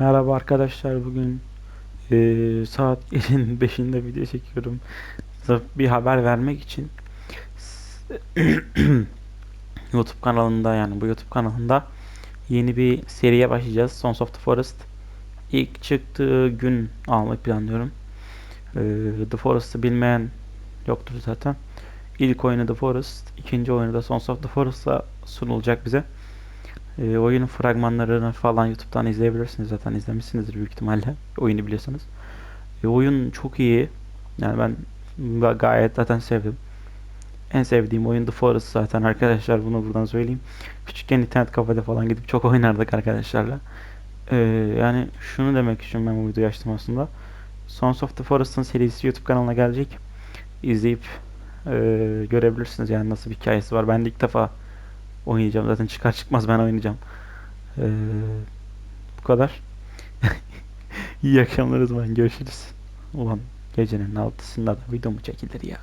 Merhaba arkadaşlar bugün eee, saat gecenin 5'inde video çekiyorum. Bir haber vermek için YouTube kanalında yani bu YouTube kanalında yeni bir seriye başlayacağız. Sons of the Forest. İlk çıktığı gün almayı planlıyorum. Eee, the Forest'ı bilmeyen yoktur zaten. İlk oyunu The Forest, ikinci oyunu da Sons of the Forest'la sunulacak bize. E, oyunun fragmanlarını falan YouTube'dan izleyebilirsiniz. Zaten izlemişsinizdir büyük ihtimalle. Oyunu biliyorsanız. E, oyun çok iyi. Yani ben ga- gayet zaten sevdim. En sevdiğim oyun The Forest zaten arkadaşlar bunu buradan söyleyeyim. Küçükken internet kafede falan gidip çok oynardık arkadaşlarla. E, yani şunu demek için ben bu videoyu açtım aslında. Sons of the Forest'ın serisi YouTube kanalına gelecek. İzleyip e, görebilirsiniz yani nasıl bir hikayesi var. Ben de ilk defa oynayacağım. Zaten çıkar çıkmaz ben oynayacağım. Ee, bu kadar. İyi akşamlar o zaman. Görüşürüz. Ulan gecenin altısında da video mu çekilir ya?